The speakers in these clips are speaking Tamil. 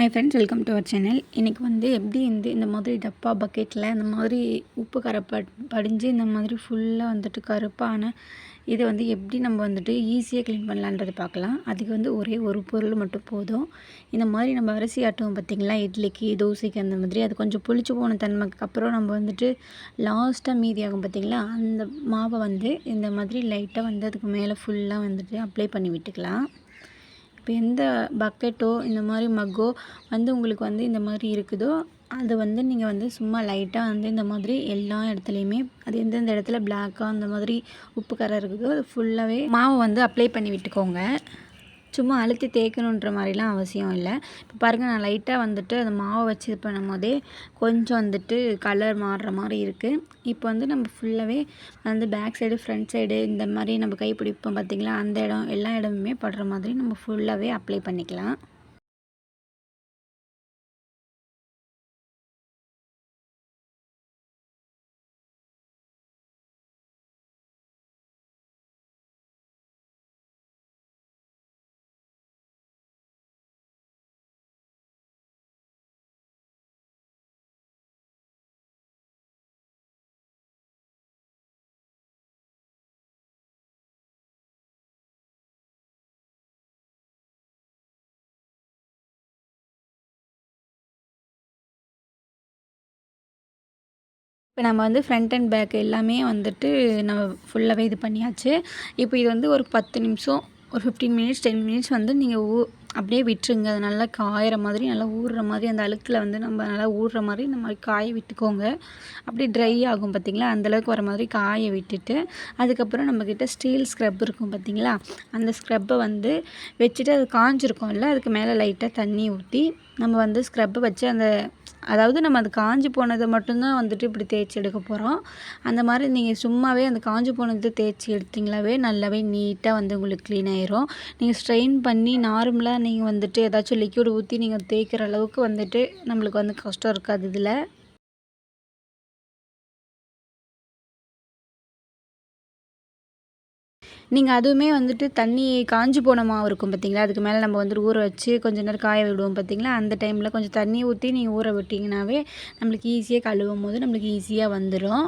My friends welcome to our channel இன்றைக்கி வந்து எப்படி இந்த இந்த மாதிரி டப்பா பக்கெட்டில் இந்த மாதிரி உப்பு கரை ப படிஞ்சு இந்த மாதிரி ஃபுல்லாக வந்துட்டு கருப்பான இதை வந்து எப்படி நம்ம வந்துட்டு ஈஸியாக க்ளீன் பண்ணலான்றது பார்க்கலாம். அதுக்கு வந்து ஒரே ஒரு பொருள் மட்டும் போதும். இந்த மாதிரி நம்ம அரிசி ஆட்டுவோம் பார்த்திங்களா? இட்லிக்கு தோசைக்கு அந்த மாதிரி. அது கொஞ்சம் புளிச்சு போன தன்மைக்கு அப்புறம் நம்ம வந்துட்டு லாஸ்ட்டாக மீதி ஆகும் பார்த்திங்களா? அந்த மாவை வந்து இந்த மாதிரி லைட்டாக வந்து அதுக்கு மேலே ஃபுல்லாக வந்துட்டு அப்ளை பண்ணி விட்டுக்கலாம். இப்போ எந்த பக்கெட்டோ இந்த மாதிரி மக்கோ வந்து உங்களுக்கு வந்து இந்த மாதிரி இருக்குதோ அது வந்து நீங்கள் வந்து சும்மா லைட்டாக வந்து இந்த மாதிரி எல்லா இடத்துலையுமே அது எந்தெந்த இடத்துல பிளாக்காக அந்த மாதிரி உப்பு கரை இருக்குதோ அது ஃபுல்லாகவே மாவு வந்து அப்ளை பண்ணி விட்டுக்கோங்க. சும்மா அழுத்தி தேய்க்கணுன்ற மாதிரிலாம் அவசியம் இல்லை. இப்போ பாருங்கள் நான் லைட்டாக வந்துட்டு அந்த மாவை வச்சு இது பண்ணும் போதே கொஞ்சம் வந்துட்டு கலர் மாறுற மாதிரி இருக்குது இப்போ வந்து நம்ம ஃபுல்லாகவே வந்து பேக் சைடு ஃப்ரண்ட் சைடு இந்த மாதிரி நம்ம கை பிடிப்போம் பார்த்திங்களா அந்த இடம் எல்லா இடமுமே படுற மாதிரி நம்ம ஃபுல்லாகவே அப்ளை பண்ணிக்கலாம். இப்போ நம்ம வந்து ஃப்ரண்ட் அண்ட் பேக் எல்லாமே வந்துட்டு நம்ம ஃபுல்லாகவே இது பண்ணியாச்சு. இப்போ இது வந்து ஒரு பத்து நிமிஷம் ஒரு ஃபிஃப்டீன் மினிட்ஸ் டென் மினிட்ஸ் வந்து நீங்கள் ஊ அப்படியே விட்டுருங்க. அது நல்லா காயிற மாதிரி நல்லா ஊறுற மாதிரி அந்த அழுக்கில் வந்து நம்ம நல்லா ஊறுற மாதிரி இந்த மாதிரி காய விட்டுக்கோங்க. அப்படியே ட்ரை ஆகும் பார்த்திங்களா? அந்தளவுக்கு வர மாதிரி காய விட்டுட்டு அதுக்கப்புறம் நம்மக்கிட்ட ஸ்டீல் ஸ்க்ரப் இருக்கும் பார்த்திங்களா? அந்த ஸ்க்ரப்பை வந்து வச்சுட்டு அது காஞ்சிருக்கும்ல அதுக்கு மேலே லைட்டாக தண்ணி ஊற்றி நம்ம வந்து ஸ்க்ரப்பை வச்சு அந்த அதாவது நம்ம அது காஞ்சி போனதை மட்டும்தான் வந்துட்டு இப்படி தேய்ச்சி எடுக்க போகிறோம் அந்த மாதிரி நீங்கள் சும்மாவே அந்த காஞ்சி போனதை தேய்ச்சி எடுத்திங்களாவே நல்லாவே நீட்டாக வந்து உங்களுக்கு க்ளீன் ஆயிரும். நீங்கள் ஸ்ட்ரெயின் பண்ணி நார்மலாக நீங்கள் வந்துட்டு ஏதாச்சும் லிக்யூடு ஊற்றி நீங்கள் தேய்க்கிற அளவுக்கு வந்துட்டு நம்மளுக்கு வந்து கஷ்டம் இருக்காது இதில். நீங்கள் அதுவுமே வந்துட்டு தண்ணி காஞ்சி போன மாவு இருக்கும் பார்த்தீங்களா அதுக்கு மேலே நம்ம வந்துட்டு ஊற வச்சு கொஞ்ச நேரம் காய விடுவோம் பார்த்தீங்களா அந்த டைமில் கொஞ்சம் தண்ணி ஊற்றி நீங்கள் ஊற விட்டிங்கனாவே நம்மளுக்கு ஈஸியாக கழுவும் போது நம்மளுக்கு ஈஸியாக வந்துடும்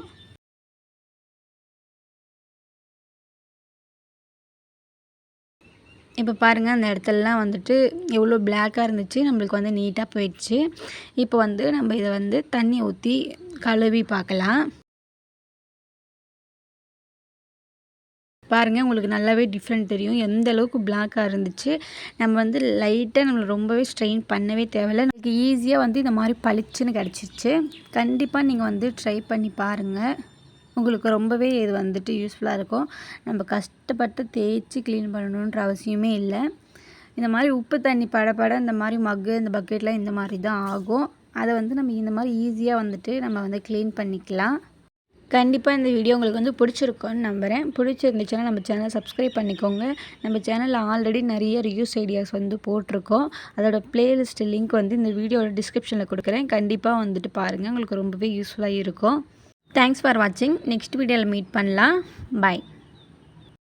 இப்போ பாருங்கள் அந்த இடத்துலலாம் வந்துட்டு எவ்வளோ பிளாக்காக இருந்துச்சு நம்மளுக்கு வந்து நீட்டாக போயிடுச்சு. இப்போ வந்து நம்ம இதை வந்து தண்ணி ஊற்றி கழுவி பார்க்கலாம். பாருங்கள் உங்களுக்கு நல்லாவே டிஃப்ரெண்ட் தெரியும். எந்த அளவுக்கு பிளாக்காக இருந்துச்சு. நம்ம வந்து லைட்டாக நம்மளை ரொம்பவே ஸ்ட்ரெயின் பண்ணவே தேவையில்லை. நமக்கு ஈஸியாக வந்து இந்த மாதிரி பளிச்சுன்னு கிடச்சிச்சு கண்டிப்பாக நீங்கள் வந்து ட்ரை பண்ணி பாருங்கள் உங்களுக்கு ரொம்பவே இது வந்துட்டு யூஸ்ஃபுல்லாக இருக்கும். நம்ம கஷ்டப்பட்டு தேய்ச்சி க்ளீன் பண்ணணுன்ற அவசியமே இல்லை. இந்த மாதிரி உப்பு தண்ணி படப்பட இந்த மாதிரி மக்கு இந்த பக்கெட்லாம் இந்த மாதிரி தான் ஆகும். அதை வந்து நம்ம இந்த மாதிரி ஈஸியாக வந்துட்டு நம்ம வந்து க்ளீன் பண்ணிக்கலாம். கண்டிப்பாக இந்த வீடியோ உங்களுக்கு வந்து பிடிச்சிருக்கும்னு நம்புகிறேன் பிடிச்சிருந்துச்சுன்னா நம்ம சேனலை சப்ஸ்கிரைப் பண்ணிக்கோங்க. நம்ம சேனலில் ஆல்ரெடி நிறைய ரிவ்யூஸ் ஐடியாஸ் வந்து போட்டிருக்கோம். அதோட பிளேலிஸ்ட் லிங்க் வந்து இந்த வீடியோட டிஸ்கிரிப்ஷனில் கொடுக்குறேன். கண்டிப்பாக வந்துட்டு பாருங்கள் உங்களுக்கு ரொம்பவே யூஸ்ஃபுல்லாக இருக்கும். தேங்க்ஸ் ஃபார் வாட்சிங் நெக்ஸ்ட் வீடியோவில் மீட் பண்ணலாம். பாய்